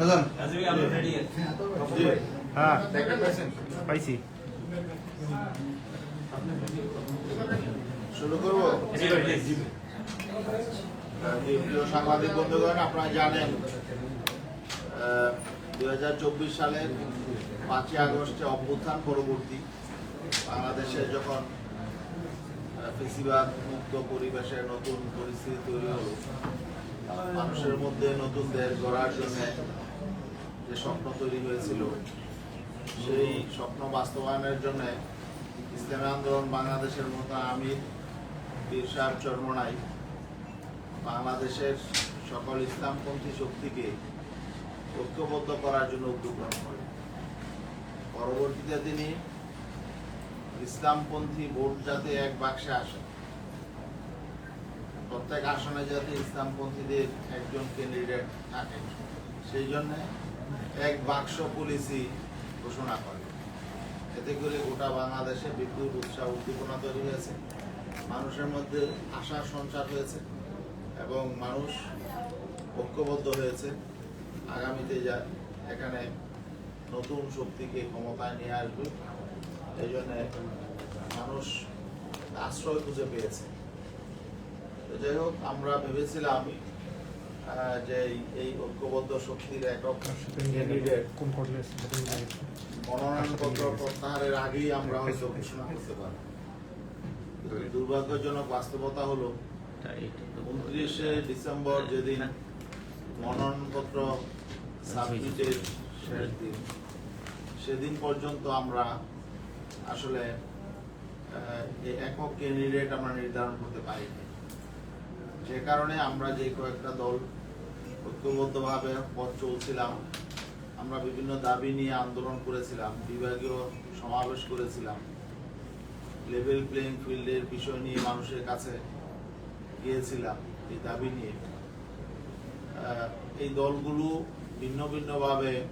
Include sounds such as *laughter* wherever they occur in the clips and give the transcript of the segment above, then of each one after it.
সাজান হ্যাঁ। পাইছি। শুরু করব? সাংবাদিক বন্ধুগণ আপনারা জানেন দুই হাজার চব্বিশ সালের পাঁচই আগস্টে অভ্যুত্থান পরবর্তী বাংলাদেশে যখন ফেসিবাদ মুক্ত পরিবেশে নতুন পরিস্থিতি তৈরি হলো মানুষের মধ্যে নতুন দেশ গড়ার জন্য যে স্বপ্ন তৈরি হয়েছিল, সেই স্বপ্ন বাস্তবায়নের জন্য ইসলামী আন্দোলন বাংলাদেশের মতো আমির, বীর সাহেব চরমনাই, বাংলাদেশের সকল ইসলামপন্থী শক্তিকে ঐক্যবদ্ধ করার জন্য উদ্যোগ গ্রহণ করেন। পরবর্তীতে তিনি ইসলামপন্থী ভোট যাতে এক বাক্সে আসে, প্রত্যেক আসনে যাতে ইসলামপন্থীদের একজন ক্যান্ডিডেট থাকে সেই জন্য এক বাক্স পলিসি ঘোষণা করে। এতে করে গোটা বাংলাদেশে বিদ্যুৎ উৎসাহ উদ্দীপনা তৈরি হয়েছে, মানুষের মধ্যে আশার সঞ্চার হয়েছে এবং মানুষ ঐক্যবদ্ধ হয়েছে। আগামীতে যা এখানে নতুন শক্তিকে ক্ষমতায় নিয়ে আসবে, এই জন্য মানুষ আশ্রয় খুঁজে পেয়েছে। যাই হোক, আমরা ভেবেছিলাম যে এই- ঐক্যবদ্ধ শক্তির একক মনোনয়নপত্র প্রত্যাহারের আগেই আমরা হয়তো ঘোষণা করতে পারি। দুর্ভাগ্যজনক বাস্তবতা হলো উনত্রিশে ডিসেম্বর যেদিন মনোনয়নপত্র সাবমিটের শেষ দিন সেদিন পর্যন্ত আমরা আসলে একক ক্যান্ডিডেট আমরা নির্ধারণ করতে পারিনি। যে কারণে আমরা যে কয়েকটা দল ঐক্যবদ্ধভাবে পথ চলছিলাম। আমরা বিভিন্ন দাবি নিয়ে আন্দোলন করেছিলাম, বিভাগীয় সমাবেশ করেছিলাম। লেভেল প্লেইং ফিল্ডের বিষয় নিয়ে মানুষের কাছে গিয়েছিলাম এই দাবি নিয়ে। এই দলগুলো ভিন্ন ভিন্নভাবে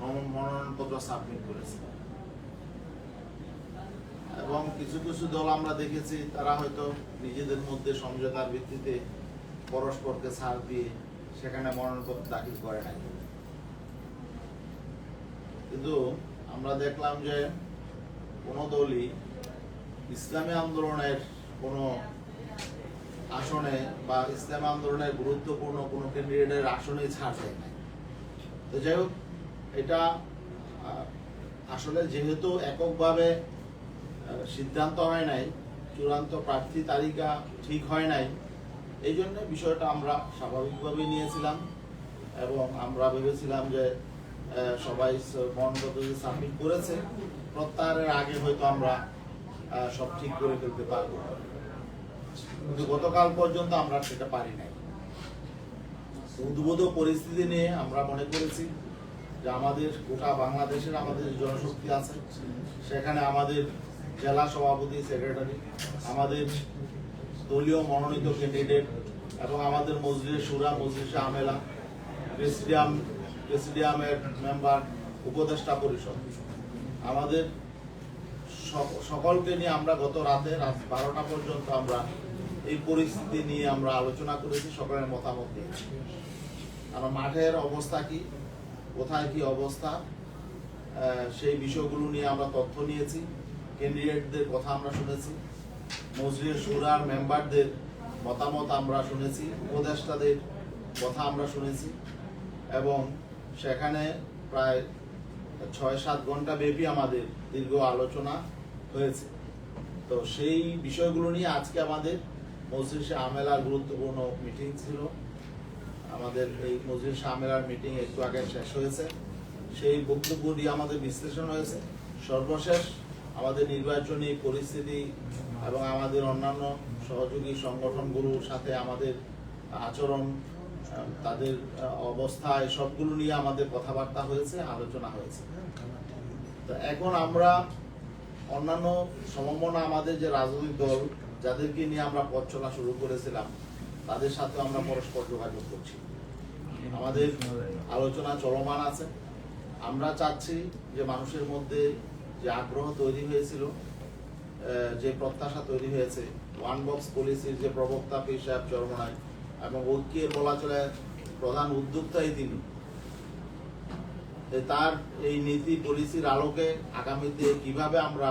মনো- মনোনয়নপত্র সাবমিট করেছে। এবং কিছু কিছু দল আমরা দেখেছি, তারা হয়তো নিজেদের মধ্যে সমঝোতার ভিত্তিতে পরস্পরকে ছাড় দিয়ে সেখানে মনোনয়নপত্র দাখিল করে নাই। কিন্তু আমরা দেখলাম যে কোনো দলই ইসলামী আন্দোলনের কোনো আসনে বা ইসলামী আন্দোলনের গুরুত্বপূর্ণ কোনো ক্যান্ডিডেটের আসনে ছাড় দেয় নাই। তো যাই হোক, এটা আসলে যেহেতু এককভাবে সিদ্ধান্ত হয় নাই, চূড়ান্ত প্রার্থী তালিকা ঠিক হয় নাই এই জন্য বিষয়টা আমরা স্বাভাবিকভাবে নিয়েছিলাম এবং আমরা ভেবেছিলাম যে সবাই মন পদ্ধতি সাবমিট করেছে, প্রত্যাহারের আগে হয়তো আমরা সব ঠিক করে ফেলতে পারব। কিন্তু গতকাল পর্যন্ত আমরা সেটা পারি নাই। উদ্ভূত পরিস্থিতি নিয়ে আমরা মনে করেছি যে আমাদের গোটা বাংলাদেশের আমাদের জনশক্তি আছে, সেখানে আমাদের জেলা সভাপতি, সেক্রেটারি, আমাদের দলীয় মনোনীত ক্যান্ডিডেট এবং আমাদের মসজিদের সুরা মসজিদে আমেলা, প্রেসিডিয়াম, প্রেসিডিয়ামের মেম্বার উপদেষ্টা পরিষদ। আমাদের সক- সকলকে নিয়ে আমরা গত রাতে রাত বারোটা পর্যন্ত আমরা এই পরিস্থিতি নিয়ে আমরা আলোচনা করেছি, সকলের মতামত নিয়েছি। আমরা মাঠের অবস্থা কি? কোথায় কি অবস্থা? সেই বিষয়গুলো নিয়ে আমরা তথ্য নিয়েছি। ক্যান্ডিডেটদের কথা আমরা শুনেছি। মসজিদের সুরার মেম্বারদের মতামত আমরা শুনেছি, উপদেষ্টাদের কথা আমরা শুনেছি, এবং সেখানে প্রায় ছয় সাত ঘণ্টা ব্যাপী আমাদের দীর্ঘ আলোচনা হয়েছে। তো সেই বিষয়গুলো নিয়ে আজকে আমাদের মসজিদ আমেলার গুরুত্বপূর্ণ মিটিং ছিল। আমাদের এই মসজিদ আমেলার মিটিং একটু আগে শেষ হয়েছে। সেই বক্তব্য দিয়ে আমাদের বিশ্লেষণ হয়েছে। সর্বশেষ আমাদের নির্বাচনী পরিস্থিতি এবং আমাদের অন্যান্য সহযোগী সংগঠনগুলোর সাথে আমাদের আচরণ তাদের অবস্থা সবগুলো নিয়ে আমাদের কথাবার্তা হয়েছে, আলোচনা হয়েছে। তো এখন আমরা অন্যান্য সমমনা আমাদের যে রাজনৈতিক দল, যাদেরকে নিয়ে আমরা পথ চলা শুরু করেছিলাম, তাদের সাথে আমরা পরস্পর যোগাযোগ করছি। আমাদের আলোচনা চলমান আছে। আমরা চাচ্ছি যে মানুষের মধ্যে যে আগ্রহ তৈরি হয়েছিল যে প্রত্যাশা তৈরি হয়েছে ওয়ান বক্স পলিসির যে প্রবক্তা পীর সাহেব চরমনায় এবং ঐক্যের বলা চলে প্রধান উদ্যোক্তাই তিনি তার এই নীতি পলিসির আলোকে আগামীতে কীভাবে আমরা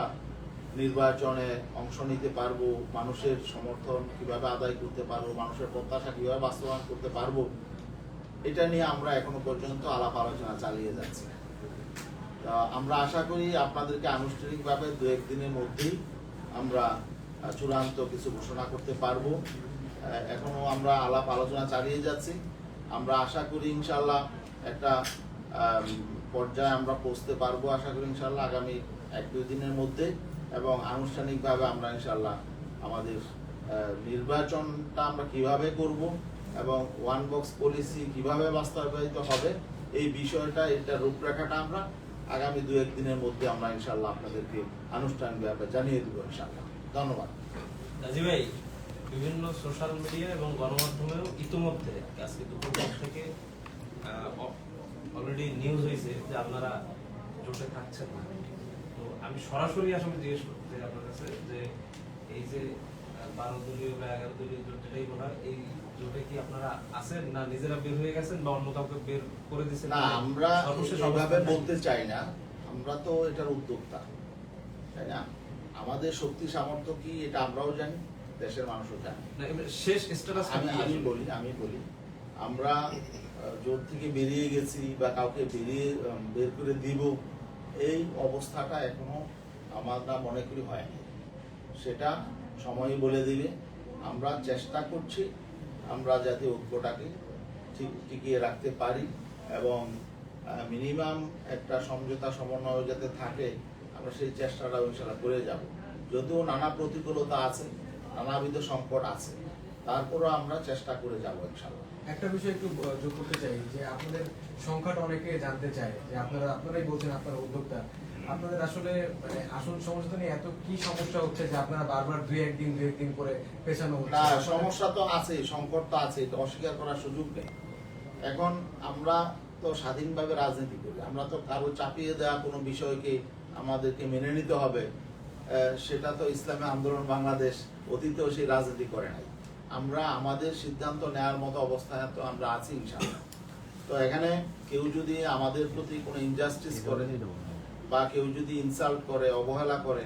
নির্বাচনে অংশ নিতে পারব, মানুষের সমর্থন কীভাবে আদায় করতে পারব, মানুষের প্রত্যাশা কীভাবে বাস্তবায়ন করতে পারব, এটা নিয়ে আমরা এখনও পর্যন্ত আলাপ আলোচনা চালিয়ে যাচ্ছি। আমরা আশা করি আপনাদেরকে আনুষ্ঠানিকভাবে দু একদিনের মধ্যেই আমরা চূড়ান্ত কিছু ঘোষণা করতে পারব। আহ, এখনও আমরা আলাপ আলোচনা চালিয়ে যাচ্ছি। আমরা আশা করি ইনশাল্লাহ একটা পর্যায়ে আমরা পৌঁছতে পারব আশা করি ইনশাল্লাহ আগামী এক দুই দিনের মধ্যে। এবং আনুষ্ঠানিকভাবে আমরা ইনশাল্লাহ আমাদের নির্বাচনটা আমরা কীভাবে করব এবং ওয়ান বক্স পলিসি কীভাবে বাস্তবায়িত হবে এই বিষয়টা এটা রূপরেখাটা আমরা আগামী দু এক দিনের মধ্যে আমরা ইনশাল্লাহ আপনাদেরকে আনুষ্ঠানিক আনুষ্ঠানিকভাবে জানিয়ে দেবো ইনশাল্লাহ ধন্যবাদ। কাজী ভাই, বিভিন্ন সোশ্যাল মিডিয়া এবং গণমাধ্যমেও ইতিমধ্যে আজকে দুপুর পর থেকে অলরেডি নিউজ হয়েছে যে আপনারা জোটে থাকছেন না। তো আমি সরাসরি আসলে জিজ্ঞেস করতে আপনার কাছে যে, এই যে বারো দলীয় বা এগারো দলীয় জোট যেটাই বলা এই জোটে কি আপনারা আছেন না নিজেরা বের হয়ে গেছেন বা অন্য কাউকে বের করে দিচ্ছেন না আমরা সর্বশেষ বলতে চাই না। আমরা তো এটার উদ্যোক্তা তাই না? আমাদের শক্তি সামর্থ্য কি এটা আমরাও জানি দেশের মানুষও জানে। শেষ স্ট্যাটাস আমি আমি বলি আমি বলি আমরা জোট থেকে বেরিয়ে গেছি বা কাউকে বেরিয়ে বের করে দিব এই অবস্থাটা এখনও আমরা মনে করি হয়নি। সেটা সময় বলে দিবে। আমরা চেষ্টা করছি আমরা যাতে ঐক্যটাকে ঠিক টিকিয়ে রাখতে পারি এবং মিনিমাম একটা সমঝোতা সমন্বয় যাতে থাকে, আমরা সেই চেষ্টাটা ইনশাল্লাহ করে যাব। যদিও নানা প্রতিকূলতা আছে, নানাবিধ সংকট আছে, তারপরও আমরা চেষ্টা করে যাব ইনশাল্লাহ একটা বিষয় একটু যোগ করতে চাই, যে আপনাদের সংখ্যাটা অনেকে জানতে চায়, যে আপনারা, আপনারাই বলছেন আপনারা উদ্যোক্তা আপনাদের আসলে মানে আসন সমস্যা নিয়ে এত কি সমস্যা হচ্ছে যে আপনারা বারবার দুই একদিন দুই একদিন করে পেছানো হচ্ছে? না সমস্যা তো আছে সংকট তো আছে এটা অস্বীকার করার সুযোগ নেই। এখন আমরা তো স্বাধীনভাবে রাজনীতি করি আমরা তো কারও চাপিয়ে দেওয়া কোনো বিষয়কে আমাদেরকে মেনে নিতে হবে সেটা তো ইসলামী আন্দোলন বাংলাদেশ অতীতেও সেই রাজনীতি করে নাই। আমরা আমাদের সিদ্ধান্ত নেওয়ার মতো অবস্থায় তো আমরা আছি ইনশাআল্লাহ। তো এখানে কেউ যদি আমাদের প্রতি কোনো ইনজাস্টিস করে বা কেউ যদি ইনসাল্ট করে অবহেলা করে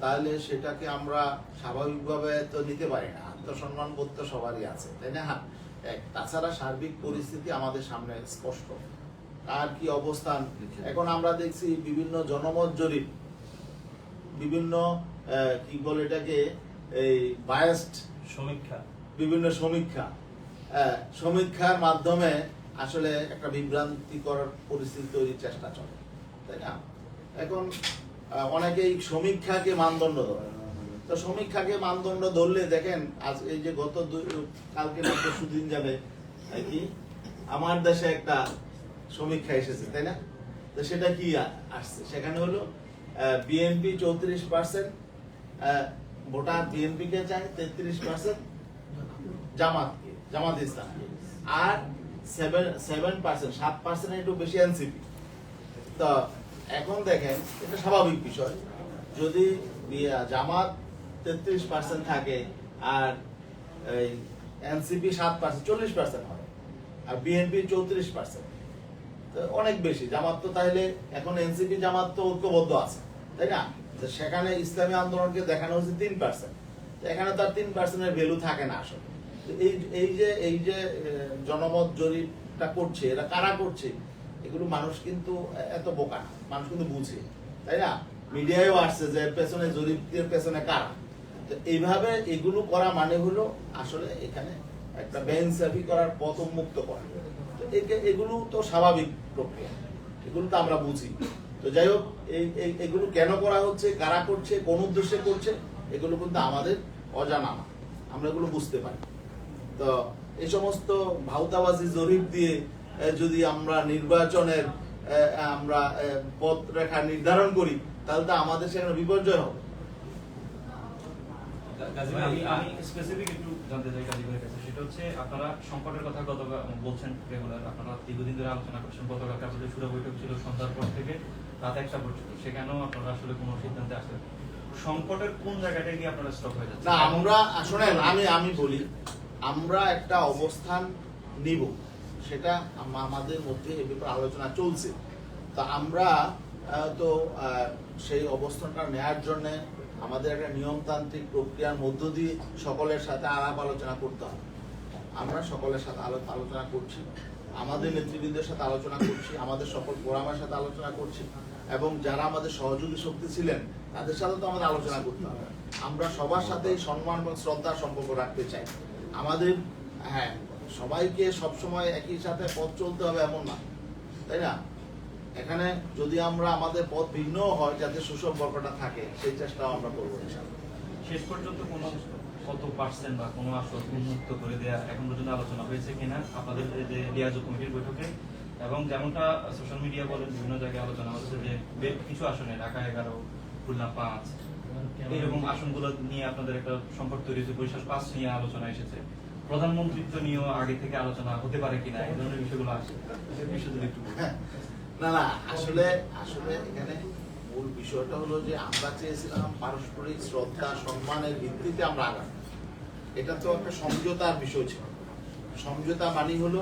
তাহলে সেটাকে আমরা স্বাভাবিকভাবে তো নিতে পারি না। আত্মসম্মান বোধ তো সবারই আছে তাই না? এক তাছাড়া সার্বিক পরিস্থিতি আমাদের সামনে স্পষ্ট। আর কি অবস্থান? এখন আমরা দেখছি বিভিন্ন জনমত জরিপ বিভিন্ন কি বলে এটাকে এই বায়াস্ট সমীক্ষা। বিভিন্ন সমীক্ষা। সমীক্ষার মাধ্যমে আসলে একটা বিভ্রান্তিকর পরিস্থিতি তৈরির চেষ্টা চলে তাই না? এখন অনেকেই সমীক্ষাকে মানদণ্ড ধরে। তো সমীক্ষাকে মানদণ্ড ধরলে দেখেন, আজ এই যে গত কালকে না সুদিন যাবে কি? আমার দেশে একটা সমীক্ষা এসেছে, তাই না? তো সেটা কি আসছে? সেখানে হলো বিএনপি চৌত্রিশ পার্সেন্ট ভোটার বিএনপি কে চায় তেত্রিশ পার্সেন্ট, জামাতকে, জামাত ইসলাম আর সেভেন সেভেন পার্সেন্ট, সাত পার্সেন্ট একটু বেশি এনসিপি। তো এখন দেখেন, এটা স্বাভাবিক বিষয়। যদি জামাত তেত্রিশ পার্সেন্ট থাকে আর এই এনসিপি সাত পার্সেন্ট চল্লিশ পার্সেন্ট হয়, আর বিএনপি চৌত্রিশ পার্সেন্ট অনেক বেশি, জামাত তো তাহলে এখন এনসিপি, জামাত তো ঐক্যবদ্ধ আছে, তাই না? সেখানে ইসলামী আন্দোলনকে দেখানো হচ্ছে তিন পার্সেন্ট এখানে তার তিন পার্সেন্টের ভ্যালু থাকে না আসলে। এই এই যে এই যে জনমত জরিপটা করছে, এরা কারা করছে? এগুলো মানুষ কিন্তু এত বোকা, মানুষ কিন্তু বুঝে, তাই না? মিডিয়ায়ও আসছে যে পেছনে জরিপের পেছনে কারা? তো এইভাবে এগুলো করা মানে হলো আসলে এখানে একটা বেঞ্চাফি করার পথ উন্মুক্ত করা। তো এগুলো তো স্বাভাবিক প্রক্রিয়া, এগুলো তো আমরা বুঝি। তো যাই হোক এই, এগুলো কেন করা হচ্ছে, কারা করছে, কোন উদ্দেশ্যে করছে, এগুলো কিন্তু আমাদের অজানা না, আমরা এগুলো বুঝতে পারি। তো এই সমস্ত ভাউতাবাজি জরিপ দিয়ে যদি আমরা নির্বাচনের আমরা পথ রেখা নির্ধারণ করি তাহলে তো আমাদের সেখানে বিপর্যয় হবে। কাজী আমি আমি স্পেসিফিক একটু জানতে চাই কাজী কাছে। সেটা হচ্ছে আপনারা সংকটের কথা গত বলছেন রেগুলার আপনারা দীর্ঘদিন ধরে আলোচনা করছেন গতকালকে আপনাদের সুরা বৈঠক ছিল সন্ধ্যার পর থেকে রাত একটা পর্যন্ত। সেখানেও আপনারা আসলে কোনো সিদ্ধান্তে আসেন সংকটের কোন জায়গাটায় গিয়ে আপনারা স্টপ হয়ে যাচ্ছে না আমরা শোনেন আমি আমি বলি আমরা একটা অবস্থান নিব। সেটা আমাদের মধ্যে এ ব্যাপারে আলোচনা চলছে। তা আমরা তো সেই অবস্থানটা নেয়ার জন্য আমাদের একটা নিয়মতান্ত্রিক প্রক্রিয়ার মধ্য দিয়ে সকলের সাথে আলাপ আলোচনা করতে হবে। আমরা সকলের সাথে আলো- আলোচনা করছি, আমাদের নেতৃবৃন্দের সাথে আলোচনা করছি, আমাদের সকল ফোরামের সাথে আলোচনা করছি এবং যারা আমাদের সহযোগী শক্তি ছিলেন, তাদের সাথে তো আমাদের আলোচনা করতে হবে। আমরা সবার সাথেই সম্মান এবং শ্রদ্ধার সম্পর্ক রাখতে চাই। আমাদের হ্যাঁ সবাইকে সবসময় একই সাথে পথ চলতে হবে এমন না তাই না? এখানে যদি আমরা আমাদের পথ ভিন্ন হয় যাতে সুসম্পর্কটা থাকে সেই চেষ্টাও আমরা করব শেষ পর্যন্ত কোনো কত পার্সেন্ট বা কোনো আসন উন্মুক্ত করে দেওয়া এখন পর্যন্ত আলোচনা হয়েছে কিনা আপনাদের যে লিয়াজ কমিটির বৈঠকে এবং যেমনটা সোশ্যাল মিডিয়া বলেন বিভিন্ন জায়গায় আলোচনা হচ্ছে যে বেশ কিছু আসনে ঢাকা এগারো খুলনা পাঁচ এরকম আসনগুলো নিয়ে আপনাদের একটা সম্পর্ক তৈরি হয়েছে বরিশাল পাঁচ নিয়ে আলোচনা এসেছে। প্রধানমন্ত্রিত্ব নিয়েও আগে থেকে আলোচনা হতে পারে কিনা, এই ধরনের বিষয়গুলো আসে এই বিষয়ে যদি একটু বলেন। না না, আসলে আসলে এখানে মূল বিষয়টা হলো যে আমরা চেয়েছিলাম পারস্পরিক শ্রদ্ধা, সম্মানের ভিত্তিতে আমরা আগাম। এটা তো একটা সমঝোতার বিষয় ছিল। সমঝোতা মানি হলো,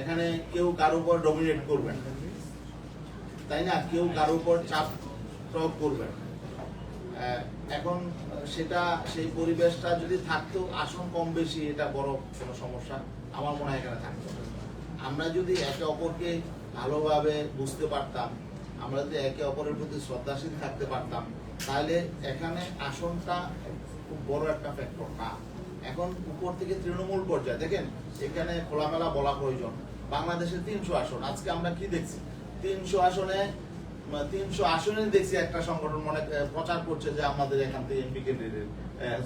এখানে কেউ কারও উপর ডমিনেট করবে না। তাই না? কেউ কারও উপর চাপ প্রয়োগ করবেন এখন সেটা, সেই পরিবেশটা যদি থাকতো, আসন কম বেশি, এটা বড় কোনো সমস্যা। আমার মনে হয় এখানে থাকতো আমরা যদি একে অপরকে ভালোভাবে বুঝতে পারতাম, আমরা যদি একে অপরের প্রতি শ্রদ্ধাশীল থাকতে পারতাম, তাহলে এখানে আসনটা খুব বড় একটা ফ্যাক্টর না। এখন উপর থেকে তৃণমূল পর্যায়ে, দেখেন, এখানে খোলামেলা বলা প্রয়োজন। বাংলাদেশে তিনশো আসন, আজকে আমরা কি দেখছি? তিনশো আসনে তিনশো আসনে দেখছি একটা সংগঠন মনে প্রচার করছে যে আমাদের এখান থেকে এমপি ক্যান্ডিডেট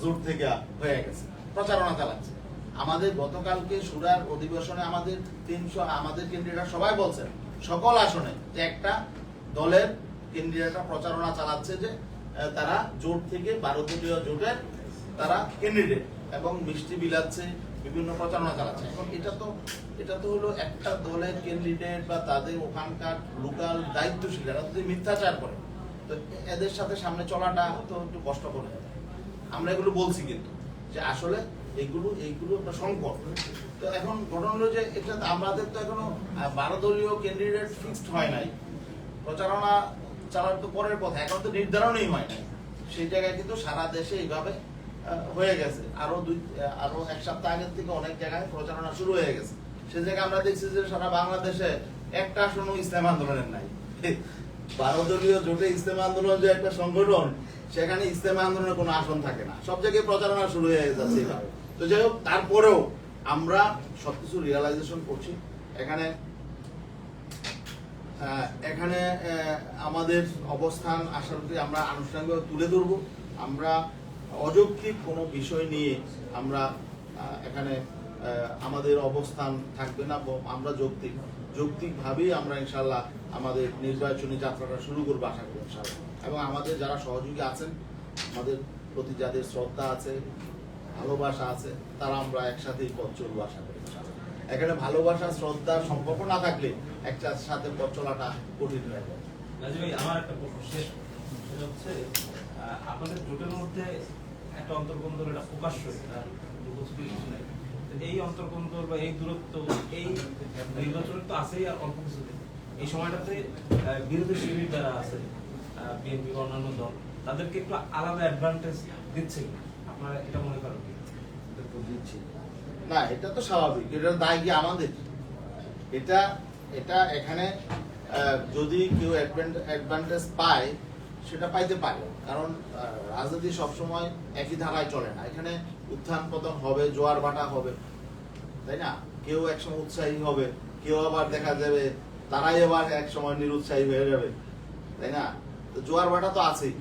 জোট থেকে হয়ে গেছে। প্রচারণা চালাচ্ছে। আমাদের গতকালকে সুরার অধিবেশনে আমাদের তিনশো, আমাদের ক্যান্ডিডেট সবাই বলছেন, সকল আসনে যে একটা দলের ক্যান্ডিডেটরা প্রচারণা চালাচ্ছে যে তারা জোট থেকে দলীয় জোটের, তারা ক্যান্ডিডেট এবং মিষ্টি বিলাচ্ছে বিভিন্ন প্রচারণা চালাচ্ছে। এখন এটা তো এটা তো হলো একটা দলের ক্যান্ডিডেট বা তাদের ওখানকার লোকাল দায়িত্বশীল এরা যদি মিথ্যাচার করে, তো এদের সাথে সামনে চলাটা তো একটু কষ্ট করে আমরা এগুলো বলছি কিন্তু, যে আসলে এগুলো এইগুলো একটা সংকট। তো এখন ঘটনা হলো যে এটা আমাদের তো এখনও বারো দলীয় ক্যান্ডিডেট ফিক্সড হয় নাই। প্রচারণা চালার তো পরের কথা, এখন তো নির্ধারণই হয় নাই। সেই জায়গায় কিন্তু সারা দেশে এইভাবে হয়ে গেছে। আরও দুই, আরও এক সপ্তাহ আগের থেকে অনেক জায়গায় প্রচারণা শুরু হয়ে গেছে। সে জায়গায় আমরা দেখছি যে সারা বাংলাদেশে একটা আসনও ইসলাম আন্দোলনের নাই। *laughs* বারো দলীয় জোটে ইসলাম আন্দোলন যে একটা সংগঠন, সেখানে ইসলাম আন্দোলনের কোনো আসন থাকে না। সব জায়গায় প্রচারণা শুরু হয়ে যাচ্ছে তো যাই হোক, তারপরেও আমরা সবকিছু রিয়েলাইজেশন করছি। এখানে এখানে আমাদের অবস্থান, আশা করি আমরা আনুষ্ঠানিকভাবে তুলে ধরবো। আমরা অযৌক্তিক কোনো বিষয় নিয়ে আমরা এখানে আমাদের অবস্থান থাকবে না আমরা যৌক্তিক। যৌক্তিকভাবেই আমরা ইনশাল্লাহ আমাদের নির্বাচনী যাত্রাটা শুরু করব আশা করি ইনশাল্লাহ এবং আমাদের যারা সহযোগী আছেন, আমাদের প্রতি যাদের শ্রদ্ধা আছে, ভালোবাসা আছে, তারা আমরা একসাথেই পথ চলবো আশা করি। এখানে ভালোবাসা শ্রদ্ধার সম্পর্ক না থাকলে একটা সাথে পথ চলাটা কঠিন হয়ে যায়। আমার একটা শেষ। হচ্ছে আপনাদের জোটের মধ্যে একটা অন্তর্কন্দল এটা প্রকাশ্য, এটা কিছু নাই। এই অন্তর্কন্দল বা এই দূরত্ব, এই নির্বাচন তো আছেই আর অল্প কিছু এই সময়টাতে বিরোধী শিবির যারা আছে বিএনপি অন্যান্য দল, তাদেরকে একটু আলাদা অ্যাডভান্টেজ দিচ্ছে আপনারা এটা মনে করেন কি? না, এটা তো স্বাভাবিক। এটার দায় কি আমাদের। এটা এটা এখানে যদি কেউ অ্যাডভান্টেজ পায় সেটা পাইতে পারে। কারণ রাজনীতি সবসময় একই ধারায় চলে না। এখানে উত্থান পতন হবে, জোয়ার ভাটা হবে, তাই না? কেউ একসময় উৎসাহী হবে, কেউ আবার দেখা যাবে তারাই আবার এক সময় নিরুৎসাহী হয়ে যাবে, তাই না? তো জোয়ার ভাটা তো আছেই।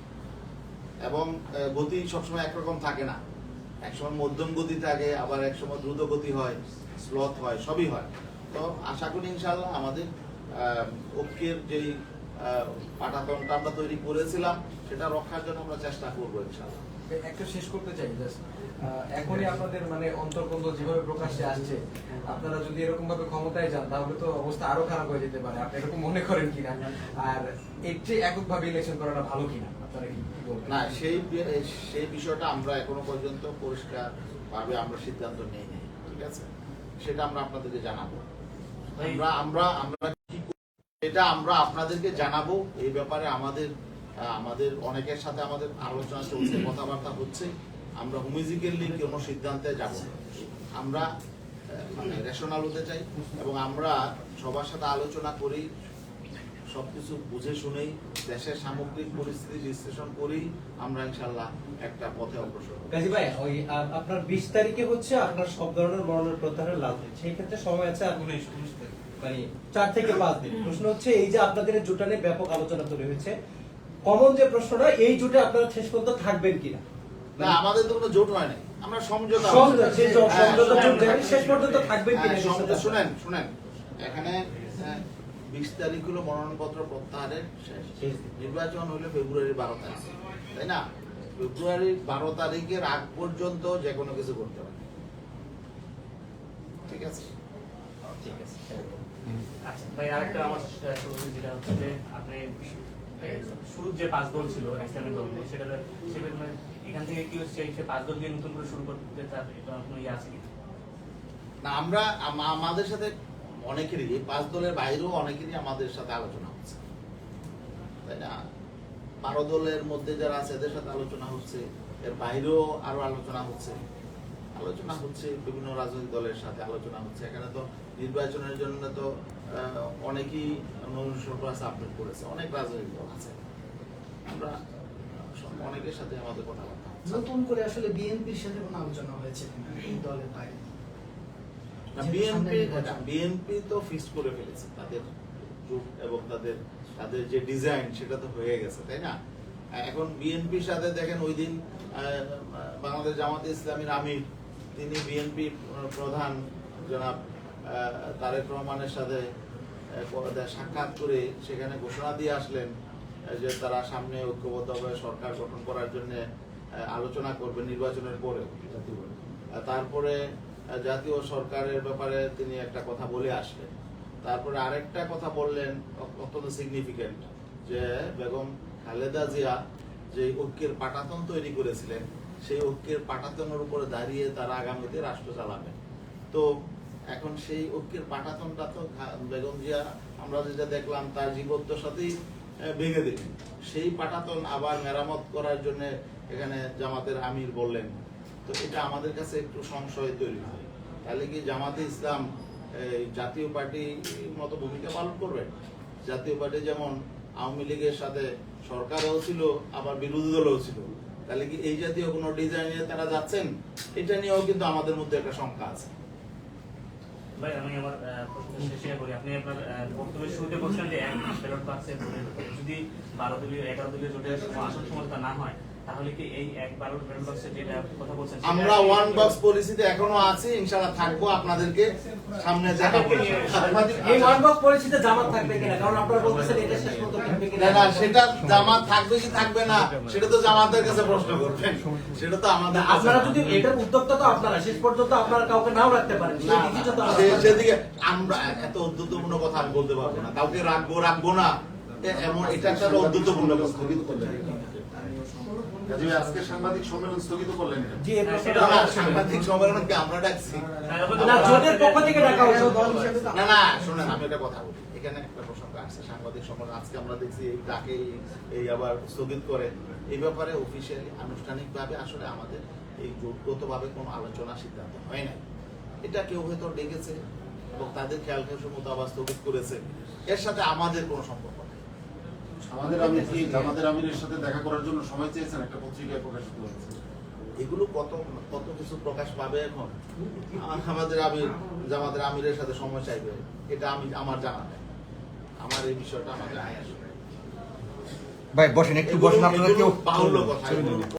এবং গতি সবসময় একরকম থাকে না। একসময় মধ্যম গতি থাকে, আবার একসময় দ্রুত গতি হয় স্লথ হয়, সবই হয়। তো আশা করি ইনশাল্লাহ আমাদের ঐক্যের যেই পাটাতনটা আমরা তৈরি করেছিলাম সেটা রক্ষার জন্য আমরা চেষ্টা করব ইনশাল্লাহ একটা শেষ করতে চাই জাস্ট এখনই আপনাদের মানে অন্তর্কন্দ যেভাবে প্রকাশ্যে আসছে আপনারা যদি এরকম ভাবে ক্ষমতায় যান তাহলে তো অবস্থা আরও খারাপ হয়ে যেতে পারে। আপনি এরকম মনে করেন কিনা? আর এর চেয়ে এককভাবে ইলেকশন করাটা ভালো কিনা? আপনারা কি না সেই সেই বিষয়টা আমরা এখনও পর্যন্ত পরিষ্কার ভাবে আমরা সিদ্ধান্ত নেই নাই ঠিক আছে? সেটা আমরা আপনাদেরকে জানাব। আমরা আমরা আমরা এটা আমরা আপনাদেরকে জানাব। এই ব্যাপারে আমাদের আমাদের অনেকের সাথে আমাদের আলোচনা চলছে, কথাবার্তা হচ্ছে। আমরা হুমিজিক্যালি কোনো সিদ্ধান্তে যাব আমরা মানে রেশনাল হতে চাই এবং আমরা সবার সাথে আলোচনা করি, সবকিছু বুঝে শুনেই, দেশের সামগ্রিক পরিস্থিতি বিশ্লেষণ করেই আমরা ইনশাল্লাহ একটা পথে অগ্রসর। কাজী ভাই, ওই আপনার বিশ তারিখে হচ্ছে আপনার সব ধরনের মরণের প্রত্যাহারের লাভ সেই ক্ষেত্রে সময় আছে আর উনিশ মানে চার থেকে পাঁচ দিন। প্রশ্ন হচ্ছে এই যে আপনাদের জোটা নিয়ে ব্যাপক আলোচনা তৈরি হয়েছে কমন যে প্রশ্নটা এই জোটে আপনারা শেষ পর্যন্ত থাকবেন কিনা? না আমাদের তো কোনো জোট হয় নাই। আমরা সমঝোতা হ্যাঁ, শেষ পর্যন্ত থাকবেন কিনা হ্যাঁ, শুনেন শুনেন। এখানে বিশ তারিখ হলো মনোনয়নপত্র প্রত্যাহারের শেষ। নির্বাচন হলো ফেব্রুয়ারি বারো তারিখ তাই না? ফেব্রুয়ারি বারো তারিখের আগ পর্যন্ত যে কোনো কিছু করতে পারে ঠিক আছে? ঠিক আছে মানে ইয়ে আমরা আমাদের সাথে অনেকেরই পাঁচ দলের বাইরেও অনেকেরই আমাদের সাথে আলোচনা হচ্ছে। তাই না? বারো দলের মধ্যে যারা আছে, এদের সাথে আলোচনা হচ্ছে, এর বাইরেও আরও আলোচনা হচ্ছে। আলোচনা হচ্ছে বিভিন্ন রাজনৈতিক দলের সাথে আলোচনা হচ্ছে। এখানে তো নির্বাচনের জন্য তো অনেকেই নমিনেশন সাবমিট করেছে। অনেক রাজনৈতিক দল আছে। আমরা অনেকের সাথে আমাদের কথাবার্তা নতুন করে আসলে বিএনপির সাথে কোনো আলোচনা হয়েছে এই দলের বাইরে? বিএনপি বিএনপি তো করে ফেলেছে। তাদের জোট এবং তাদের তাদের যে ডিজাইন সেটা তো হয়ে গেছে তাই না? এখন বিএনপির সাথে দেখেন ওই দিন আহ, বাংলাদেশ জামাতে ইসলামীর আমির তিনি বিএনপি প্রধান, জনাব তারেক রহমানের সাথে সাক্ষাৎ করে সেখানে ঘোষণা দিয়ে আসলেন যে তারা সামনে ঐক্যবদ্ধভাবে সরকার গঠন করার জন্য আলোচনা করবে নির্বাচনের পরে তারপরে জাতীয় সরকারের ব্যাপারে তিনি একটা কথা বলে আসলেন। তারপরে আরেকটা কথা বললেন অত্যন্ত সিগনিফিকেন্ট যে বেগম খালেদা জিয়া যে ঐক্যের পাটাতন তৈরি করেছিলেন সেই ঐক্যের পাটাতনের উপরে দাঁড়িয়ে তারা আগামীতে রাষ্ট্র চালাবেন তো এখন সেই ঐক্যের পাটাতনটা তো বেগম জিয়া, আমরা যেটা দেখলাম, তার জীবদ্দশাতেই ভেঙে দিলেন। সেই পাটাতন আবার মেরামত করার জন্য এখানে জামাতের আমির বললেন। তো এটা আমাদের কাছে একটু সংশয় তৈরি হয়। তাহলে কি জামাতে ইসলাম জাতীয় পার্টি মতো ভূমিকা পালন করবে? জাতীয় পার্টি যেমন আওয়ামী লীগের সাথে সরকারও ছিল, আবার বিরোধী দলও ছিল। তাহলে কি এই জাতীয় কোনো ডিজাইনে তারা যাচ্ছেন? এটা নিয়েও কিন্তু আমাদের মধ্যে একটা শঙ্কা আছে। ভাই, আমি আমার শেষে করি। আপনি আপনার বক্তব্যের শুরুতে বলছেন যে এক ব্যালট বাক্সে যদি বারো দলীয় এগারো দলীয় জোটের আসন সমঝোতা না হয় তাহলে কি এই এক বারো ব্যালট যেটা কথা বলছেন আমরা ওয়ান বক্স পলিসিতে এখনও আছি ইনশাআল্লাহ থাকব আপনাদেরকে সামনে দেখাবো এই ওয়ান বক্স পরিস্থিতিতে জামাত থাকবে কিনা? কারণ আপনারা বলতেছেন এটা শেষ পর্যন্ত থাকবে কিনা? না না সেটা জামাত থাকবে কি থাকবে না সেটা তো জামাতের কাছে প্রশ্ন করবেন। সেটা তো আমাদের আপনারা যদি এটার উদ্যোক্তা তো আপনারা শেষ পর্যন্ত আপনারা কাউকে নাও রাখতে পারেন। সেদিকে আমরা এত উদ্ধতপূর্ণ কথা আমি বলতে পারব না। কাউকে রাখব রাখব না। এমন এটা একটা উদ্ধতপূর্ণ কথা স্থগিত করলেন কাজী ভাই, আজকে সাংবাদিক সম্মেলন স্থগিত করলেন? জি আমার- সাংবাদিক সম্মেলনকে আমরা ডাকছি। এখন তো না জোটের পক্ষ থেকে ডাকা হয়েছে। দল হিসেবে তো না না শোনেন আমি একটা কথা বলি। এখানে একটা প্রসঙ্গ আসছে সাংবাদিক সম্মেলন। আজকে আমরা দেখছি এই ডাকে এই- এই আবার স্থগিত করে। এই ব্যাপারে অফিসিয়ালি আনুষ্ঠানিকভাবে আসলে আমাদের এই জোটগতভাবে কোনো আলোচনা সিদ্ধান্ত হয় না এটা কেউ হয়তো ডেকেছে এবং তাদের খেয়াল খেয়াল মতো আবার স্থগিত করেছে। এর সাথে আমাদের কোনো সম্পর্ক আমাদের কি আমিরের সাথে দেখা করার জন্য সময় চেয়েছেন একটা পত্রিকায় প্রকাশিত হয়েছে এগুলো কত কত কিছু প্রকাশ পাবে এখন? আ- আমাদের আমির জামাতের আমিরের সাথে সময় চাইবে। এটা আমি আমার জানা নেই। আমার এই বিষয়টা আমার জানা আসবে ভাই বসেন একটু বসেন আপনারা কেউ বাহুল্য কথা